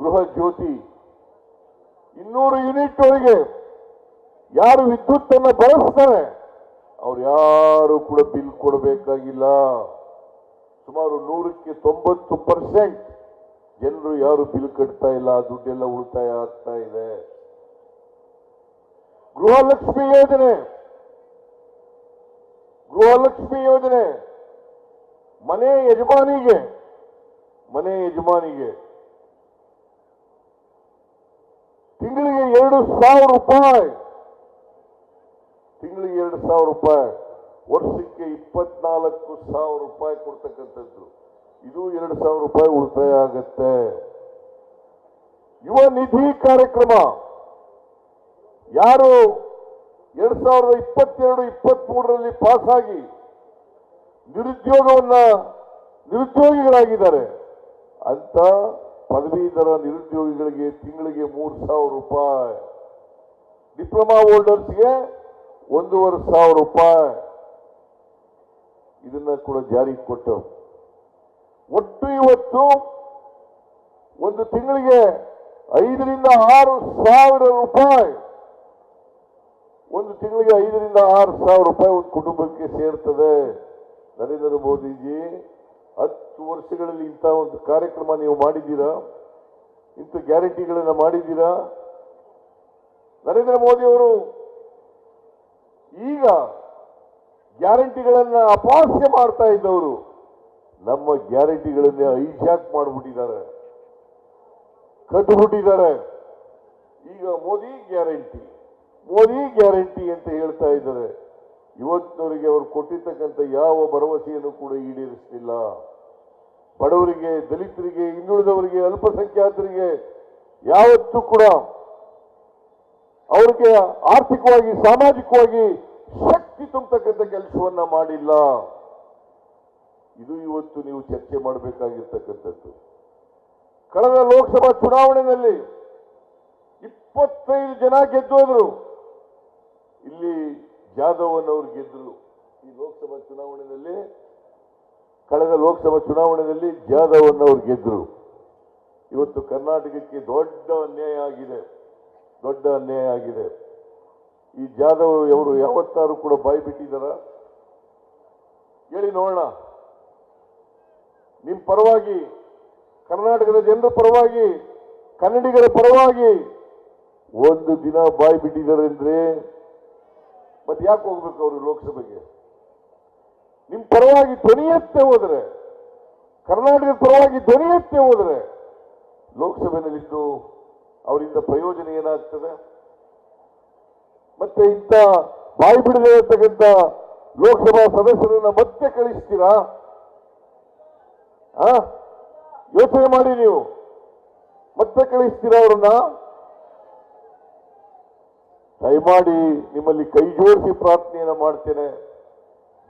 ಗೃಹ ಜ್ಯೋತಿ ಇನ್ನೂರು ಯೂನಿಟ್ ಒಳಗೆ ಯಾರು ವಿದ್ಯುತ್ ಅನ್ನ ಬಳಸ್ತಾರೆ, ಅವ್ರು ಯಾರು ಕೂಡ ಬಿಲ್ ಕೊಡಬೇಕಾಗಿಲ್ಲ. ಸುಮಾರು ನೂರಕ್ಕೆ ತೊಂಬತ್ತು ಪರ್ಸೆಂಟ್ ಜನರು ಯಾರು ಬಿಲ್ ಕಟ್ತಾ ಇಲ್ಲ, ದುಡ್ಡೆಲ್ಲ ಉಳಿತಾಯ ಆಗ್ತಾ ಇದೆ. ಗೃಹಲಕ್ಷ್ಮಿ ಯೋಜನೆ. ಗೃಹಲಕ್ಷ್ಮಿ ಯೋಜನೆ. ಮನೆ ಯಜಮಾನಿಗೆ ಮನೆ ಯಜಮಾನಿಗೆ ತಿಂಗಳಿಗೆ ಎರಡು ಸಾವಿರ ರೂಪಾಯಿ. ತಿಂಗಳಿಗೆ ಎರಡು ಸಾವಿರ ರೂಪಾಯಿ. ವರ್ಷಕ್ಕೆ ಇಪ್ಪತ್ನಾಲ್ಕು ಸಾವಿರ ರೂಪಾಯಿ ಕೊಡ್ತಕ್ಕಂಥದ್ದು. ಇದು ಎರಡು ಸಾವಿರ ರೂಪಾಯಿ ಉಳಿತಾಯ ಆಗತ್ತೆ. ಯುವ ನಿಧಿ ಕಾರ್ಯಕ್ರಮ. ಯಾರು ಎರಡ್ ಸಾವಿರದ ಇಪ್ಪತ್ತೆರಡು ಇಪ್ಪತ್ತ್ ಮೂರರಲ್ಲಿ ಪಾಸ್ ಆಗಿ ನಿರುದ್ಯೋಗವನ್ನ ನಿರುದ್ಯೋಗಿಗಳಾಗಿದ್ದಾರೆ. ಅಂತ ಪದವೀಧರ ನಿರುದ್ಯೋಗಿಗಳಿಗೆ ತಿಂಗಳಿಗೆ ಮೂರು ಸಾವಿರ ರೂಪಾಯಿ. ಡಿಪ್ಲೊಮಾ ಹೋಲ್ಡರ್ಸ್ಗೆ ಒಂದೂವರೆ ಸಾವಿರ ರೂಪಾಯಿ. ಇದನ್ನ ಕೂಡ ಜಾರಿಗೆ ಕೊಟ್ಟು ಒಟ್ಟು ಇವತ್ತು ಒಂದು ತಿಂಗಳಿಗೆ ಐದರಿಂದ ಆರು ಸಾವಿರ ರೂಪಾಯಿ. ಒಂದು ತಿಂಗಳಿಗೆ ಐದರಿಂದ ಆರು ಸಾವಿರ ರೂಪಾಯಿ ಒಂದು ಕುಟುಂಬಕ್ಕೆ ಸೇರ್ತದೆ. ನರೇಂದ್ರ ಮೋದಿಜಿ. ಹತ್ತು ವರ್ಷಗಳಲ್ಲಿ ಇಂಥ ಒಂದು ಕಾರ್ಯಕ್ರಮ ನೀವು ಮಾಡಿದ್ದೀರಾ? ಇಂಥ ಗ್ಯಾರಂಟಿಗಳನ್ನು ಮಾಡಿದ್ದೀರಾ? ನರೇಂದ್ರ ಮೋದಿ ಅವರು ಈಗ ಗ್ಯಾರಂಟಿಗಳನ್ನು ಅಪಾಸ್ಯ ಮಾಡ್ತಾ ಇದ್ದವರು ನಮ್ಮ ಗ್ಯಾರಂಟಿಗಳನ್ನೇ ಐಜಾಕ್ ಮಾಡಿಬಿಟ್ಟಿದ್ದಾರೆ. ಕಟ್ಟುಬಿಟ್ಟಿದ್ದಾರೆ ಈಗ ಮೋದಿ ಗ್ಯಾರಂಟಿ ಮೋದಿ ಗ್ಯಾರಂಟಿ ಅಂತ ಹೇಳ್ತಾ ಇದ್ದಾರೆ. ಇವತ್ತಿನವರಿಗೆ ಅವರು ಕೊಟ್ಟಿರ್ತಕ್ಕಂಥ ಯಾವ ಭರವಸೆಯನ್ನು ಕೂಡ ಈಡೇರಿಸಲಿಲ್ಲ. ಬಡವರಿಗೆ, ದಲಿತರಿಗೆ ಹಿಂದುಳಿದವರಿಗೆ ಅಲ್ಪಸಂಖ್ಯಾತರಿಗೆ ಯಾವತ್ತೂ ಕೂಡ ಅವರಿಗೆ ಆರ್ಥಿಕವಾಗಿ, ಸಾಮಾಜಿಕವಾಗಿ ಶಕ್ತಿ ತುಂಬತಕ್ಕಂಥ ಕೆಲಸವನ್ನ ಮಾಡಿಲ್ಲ. ಇದು ಇವತ್ತು ನೀವು ಚರ್ಚೆ ಮಾಡಬೇಕಾಗಿರ್ತಕ್ಕಂಥದ್ದು. ಕಳೆದ ಲೋಕಸಭಾ ಚುನಾವಣೆಯಲ್ಲಿ ಇಪ್ಪತ್ತೈದು ಜನ ಗೆದ್ದೋದ್ರು. ಇಲ್ಲಿ ಜಾಧವ್ ಅನ್ನೋರು ಗೆದ್ದರು. ಈ ಲೋಕಸಭಾ ಚುನಾವಣೆಯಲ್ಲಿ, ಕಳೆದ ಲೋಕಸಭಾ ಚುನಾವಣೆಯಲ್ಲಿ ಜಾಧವ್ ಗೆದ್ದರು. ಇವತ್ತು ಕರ್ನಾಟಕಕ್ಕೆ ದೊಡ್ಡ ಅನ್ಯಾಯ ಆಗಿದೆ. ದೊಡ್ಡ ಅನ್ಯಾಯ ಆಗಿದೆ. ಈ ಜಾಧವ್ ಅವರು ಯಾವತ್ತಾರು ಕೂಡ ಬಾಯಿ ಬಿಟ್ಟಿದ್ದಾರ? ಹೇಳಿ ನೋಡೋಣ. ನಿಮ್ಮ ಪರವಾಗಿ, ಕರ್ನಾಟಕದ ಜನರ ಪರವಾಗಿ, ಕನ್ನಡಿಗರ ಪರವಾಗಿ ಒಂದು ದಿನ ಬಾಯಿ ಬಿಟ್ಟಿದ್ದಾರೆ ಅಂದ್ರೆ ಮತ್ತೆ ಯಾಕೆ ಹೋಗ್ಬೇಕು ಅವರು ಲೋಕಸಭೆಗೆ? ನಿಮ್ ಪರವಾಗಿ ಧ್ವನಿ ಎತ್ತೆ ಹೋದ್ರೆ, ಕರ್ನಾಟಕದ ಪರವಾಗಿ ಧ್ವನಿ ಎತ್ತೆ ಹೋದ್ರೆ ಲೋಕಸಭೆಯಲ್ಲಿದ್ದು ಅವರಿಂದ ಪ್ರಯೋಜನ ಏನಾಗ್ತದೆ? ಮತ್ತೆ ಇಂಥ ಬಾಯಿ ಬಿಡದೆ ಇರತಕ್ಕಂಥ ಲೋಕಸಭಾ ಸದಸ್ಯರನ್ನ ಮತ್ತೆ ಕಳಿಸ್ತೀರಾ? ಯೋಚನೆ ಮಾಡಿ ನೀವು. ಮತ್ತೆ ಕಳಿಸ್ತೀರಾ ಅವ್ರನ್ನ? ದಯಮಾಡಿ ನಿಮ್ಮಲ್ಲಿ ಕೈ ಜೋಡಿಸಿ ಪ್ರಾರ್ಥನೆಯನ್ನ ಮಾಡ್ತೇನೆ.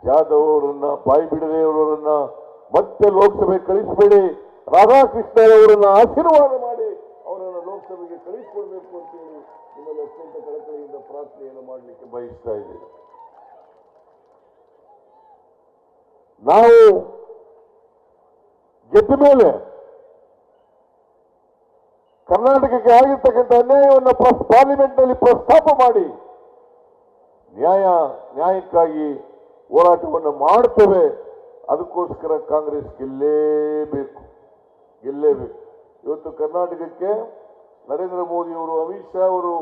ಜಾಧವ್ ಅವರನ್ನ ಬಾಯಿ ಬಿಡದೆ ಮತ್ತೆ ಲೋಕಸಭೆ ಕಳಿಸಬೇಡಿ. ರಾಧಾಕೃಷ್ಣ ಅವರನ್ನ ಆಶೀರ್ವಾದ ಮಾಡಿ ಅವರನ್ನ ಲೋಕಸಭೆಗೆ ಕಳಿಸಿಕೊಡ್ಬೇಕು ಅಂತೇಳಿ ನಿಮ್ಮಲ್ಲಿ ಅತ್ಯಂತ ಕಳಕಳಿಯಿಂದ ಪ್ರಾರ್ಥನೆಯನ್ನು ಮಾಡಲಿಕ್ಕೆ ಬಯಸ್ತಾ ಇದ್ದೇನೆ. ನಾವು ಗೆದ್ದ ಮೇಲೆ ಕರ್ನಾಟಕಕ್ಕೆ ಆಗಿರ್ತಕ್ಕಂಥ ಅನ್ಯಾಯವನ್ನು ಪಾರ್ಲಿಮೆಂಟ್ ಪಾರ್ಲಿಮೆಂಟ್ನಲ್ಲಿ ಪ್ರಸ್ತಾಪ ಮಾಡಿ ನ್ಯಾಯ, ನ್ಯಾಯಕ್ಕಾಗಿ ಹೋರಾಟವನ್ನು ಮಾಡ್ತೇವೆ. ಅದಕ್ಕೋಸ್ಕರ ಕಾಂಗ್ರೆಸ್ ಗೆಲ್ಲೇಬೇಕು. ಗೆಲ್ಲೇಬೇಕು. ಇವತ್ತು ಕರ್ನಾಟಕಕ್ಕೆ ನರೇಂದ್ರ ಮೋದಿ ಅವರು, ಅಮಿತ್ ಶಾ ಅವರು,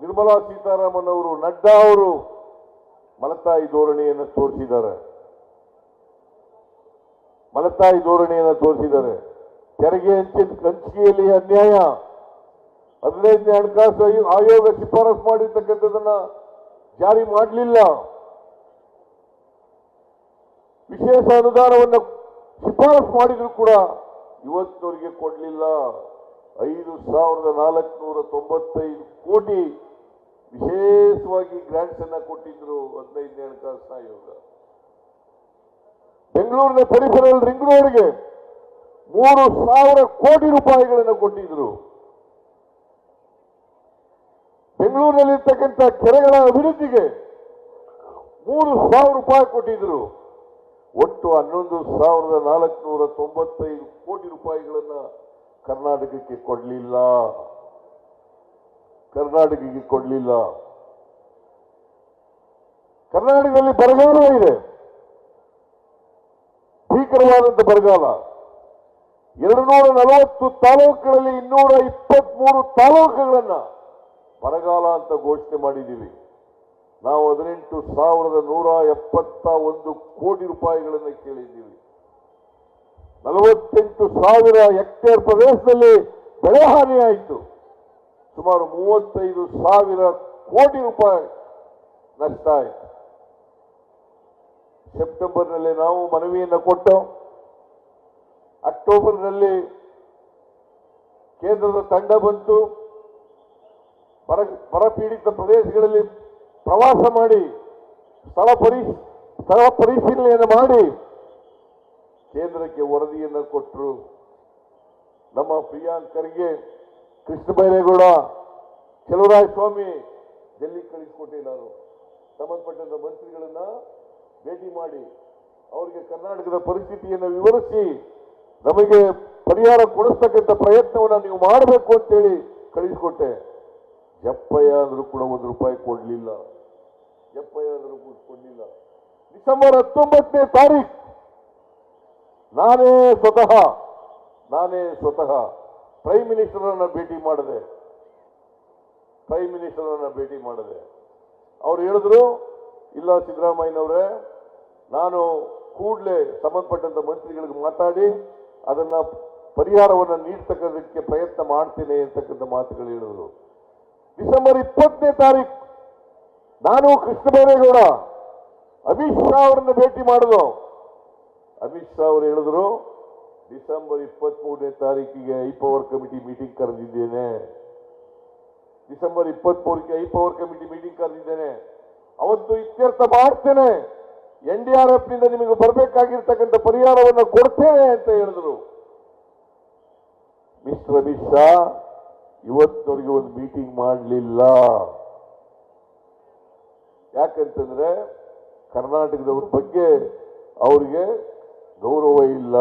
ನಿರ್ಮಲಾ ಸೀತಾರಾಮನ್ ಅವರು, ನಡ್ಡಾ ಅವರು ಮಲತಾಯಿ ಧೋರಣೆಯನ್ನು ತೋರಿಸಿದ್ದಾರೆ. ಮಲತಾಯಿ ಧೋರಣೆಯನ್ನು ತೋರಿಸಿದ್ದಾರೆ. ತೆರಿಗೆ ಹಂಚಿನ ಹಂಚಿಕೆಯಲ್ಲಿ ಅನ್ಯಾಯ. ಹದಿನೈದನೇ ಹಣಕಾಸು ಆಯೋ- ಆಯೋಗ ಶಿಫಾರಸು ಮಾಡಿರ್ತಕ್ಕಂಥದ್ದನ್ನ ಜಾರಿ ಮಾಡಲಿಲ್ಲ. ವಿಶೇಷ ಅನುದಾನವನ್ನು ಶಿಫಾರಸು ಮಾಡಿದ್ರು ಕೂಡ ಇವತ್ತಿನವರಿಗೆ ಕೊಡಲಿಲ್ಲ. ಐದು ಸಾವಿರದ ನಾಲ್ಕುನೂರ ತೊಂಬತ್ತೈದು ಕೋಟಿ ವಿಶೇಷವಾಗಿ ಗ್ರಾಂಟ್ಸ್ ಅನ್ನ ಕೊಟ್ಟಿದ್ರು ಹದಿನೈದನೇ ಹಣಕಾಸು ಆಯೋಗ. ಬೆಂಗಳೂರಿನ ಪರಿಸರ ರಿಂಗ್ ರೋಡ್ಗೆ ಮೂರು ಸಾವಿರ ಕೋಟಿ ರೂಪಾಯಿಗಳನ್ನು ಕೊಟ್ಟಿದ್ರು. ಬೆಂಗಳೂರಿನಲ್ಲಿರ್ತಕ್ಕಂಥ ಕೆರೆಗಳ ಅಭಿವೃದ್ಧಿಗೆ ಮೂರು ಸಾವಿರ ರೂಪಾಯಿ ಕೊಟ್ಟಿದ್ರು. ಒಟ್ಟು ಹನ್ನೊಂದು ಸಾವಿರದ ನಾಲ್ಕುನೂರ ತೊಂಬತ್ತೈದು ಕೋಟಿ ರೂಪಾಯಿಗಳನ್ನು ಕರ್ನಾಟಕಕ್ಕೆ ಕೊಡಲಿಲ್ಲ. ಕರ್ನಾಟಕಕ್ಕೆ ಕೊಡಲಿಲ್ಲ. ಕರ್ನಾಟಕದಲ್ಲಿ ಬರಗಾಲ ಇದೆ. ಭೀಕರವಾದಂಥ ಬರಗಾಲ. ಎರಡು ನೂರ ನಲವತ್ತು ತಾಲೂಕುಗಳಲ್ಲಿ ಇನ್ನೂರ ಇಪ್ಪತ್ಮೂರು ತಾಲೂಕುಗಳನ್ನ ಬರಗಾಲ ಅಂತ ಘೋಷಣೆ ಮಾಡಿದ್ದೀವಿ. ನಾವು ಹದಿನೆಂಟು ಸಾವಿರದ ನೂರ ಎಪ್ಪತ್ತ ಒಂದು ಕೋಟಿ ರೂಪಾಯಿಗಳನ್ನು ಕೇಳಿದ್ದೀವಿ. ನಲವತ್ತೆಂಟು ಸಾವಿರ ಹೆಕ್ಟೇರ್ ಪ್ರದೇಶದಲ್ಲಿ ಬೆಳೆ ಹಾನಿಯಾಯಿತು ಸುಮಾರು ಮೂವತ್ತೈದು ಸಾವಿರ ಕೋಟಿ ರೂಪಾಯಿ ನಷ್ಟ ಆಯಿತು. ಸೆಪ್ಟೆಂಬರ್ನಲ್ಲಿ ನಾವು ಮನವಿಯನ್ನು ಕೊಟ್ಟು, ಅಕ್ಟೋಬರ್ನಲ್ಲಿ ಕೇಂದ್ರದ ತಂಡ ಬಂತು. ಬರ, ಬರಪೀಡಿತ ಪ್ರದೇಶಗಳಲ್ಲಿ ಪ್ರವಾಸ ಮಾಡಿ, ಸ್ಥಳ ಪರಿ, ಸ್ಥಳ ಪರಿಶೀಲನೆಯನ್ನು ಮಾಡಿ ಕೇಂದ್ರಕ್ಕೆ ವರದಿಯನ್ನು ಕೊಟ್ಟರು. ನಮ್ಮ ಪ್ರಿಯಾಂಕ್ ಖರ್ಗೆ ಕೃಷ್ಣ ಬೈರೇಗೌಡ ಚಲುರಾಯ ಸ್ವಾಮಿ ಡೆಲ್ಲಿ ಕಳಿಸ್ಕೊಟ್ಟೆ ನಾನು. ಸಂಬಂಧಪಟ್ಟಂತ ಮಂತ್ರಿಗಳನ್ನ ಭೇಟಿ ಮಾಡಿ, ಅವರಿಗೆ ಕರ್ನಾಟಕದ ಪರಿಸ್ಥಿತಿಯನ್ನು ವಿವರಿಸಿ, ನಮಗೆ ಪರಿಹಾರ ಕೊಡಿಸ್ತಕ್ಕಂಥ ಪ್ರಯತ್ನವನ್ನು ನೀವು ಮಾಡಬೇಕು ಅಂತೇಳಿ ಕಳಿಸ್ಕೊಟ್ಟೆ. ಎಪ್ಪಯ್ಯ ಅಂದ್ರೂ ಕೂಡ ಒಂದು ರೂಪಾಯಿ ಕೊಡಲಿಲ್ಲ. ಎಪ್ಪಯ್ಯ ಅಂದ್ರೂ ಕೂಡ ಕೊಡಲಿಲ್ಲ. ಡಿಸೆಂಬರ್ ಹತ್ತೊಂಬತ್ತನೇ ತಾರೀಕು ನಾನೇ ಸ್ವತಃ ನಾನೇ ಸ್ವತಃ ಪ್ರೈಮ್ ಮಿನಿಸ್ಟರನ್ನು ಭೇಟಿ ಮಾಡಿದೆ ಪ್ರೈಮ್ ಮಿನಿಸ್ಟರನ್ನು ಭೇಟಿ ಮಾಡಿದೆ. ಅವ್ರು ಹೇಳಿದ್ರು, ಇಲ್ಲ ಸಿದ್ದರಾಮಯ್ಯನವರೇ, ನಾನು ಕೂಡಲೇ ಸಂಬಂಧಪಟ್ಟಂತ ಮಂತ್ರಿಗಳಿಗೆ ಮಾತಾಡಿ, ಅದನ್ನ ಪರಿಹಾರವನ್ನು ನೀಡ್ತಕ್ಕಂಥಕ್ಕೆ ಪ್ರಯತ್ನ ಮಾಡ್ತೇನೆ ಅಂತಕ್ಕಂಥ ಮಾತುಗಳು ಹೇಳಿದ್ರು. ಡಿಸೆಂಬರ್ ಇಪ್ಪತ್ತನೇ ತಾರೀಕು ನಾನು ಕೃಷ್ಣ ಬೈರೇಗೌಡ ಅಮಿತ್ ಶಾ ಅವರನ್ನು ಭೇಟಿ ಮಾಡಿದ್ರು ಅಮಿತ್ ಶಾ ಅವರು ಹೇಳಿದ್ರು, ಡಿಸೆಂಬರ್ ಇಪ್ಪತ್ತ್ ಮೂರನೇ ತಾರೀಕಿಗೆ ಐ ಪವರ್ ಕಮಿಟಿ ಮೀಟಿಂಗ್ ಕರೆದಿದ್ದೇನೆ. ಡಿಸೆಂಬರ್ ಇಪ್ಪತ್ತ್ ಮೂರಕ್ಕೆ ಐ ಪವರ್ ಕಮಿಟಿ ಮೀಟಿಂಗ್ ಕರೆದಿದ್ದೇನೆ. ಅವತ್ತು ಇತ್ಯರ್ಥ ಮಾಡ್ತೇನೆ. ಎನ್ ಡಿ ಆರ್ ಎಫ್ನಿಂದ ನಿಮಗೆ ಬರಬೇಕಾಗಿರ್ತಕ್ಕಂಥ ಪರಿಹಾರವನ್ನು ಕೊಡ್ತೇನೆ ಅಂತ ಹೇಳಿದ್ರು. ಮಿಸ್ಟರ್ ಅಮಿತ್ ಶಾ ಇವತ್ತವರೆಗೆ ಒಂದು ಮೀಟಿಂಗ್ ಮಾಡಲಿಲ್ಲ. ಯಾಕಂತಂದ್ರೆ ಕರ್ನಾಟಕದವ್ರ ಬಗ್ಗೆ ಅವರಿಗೆ ಗೌರವ ಇಲ್ಲ.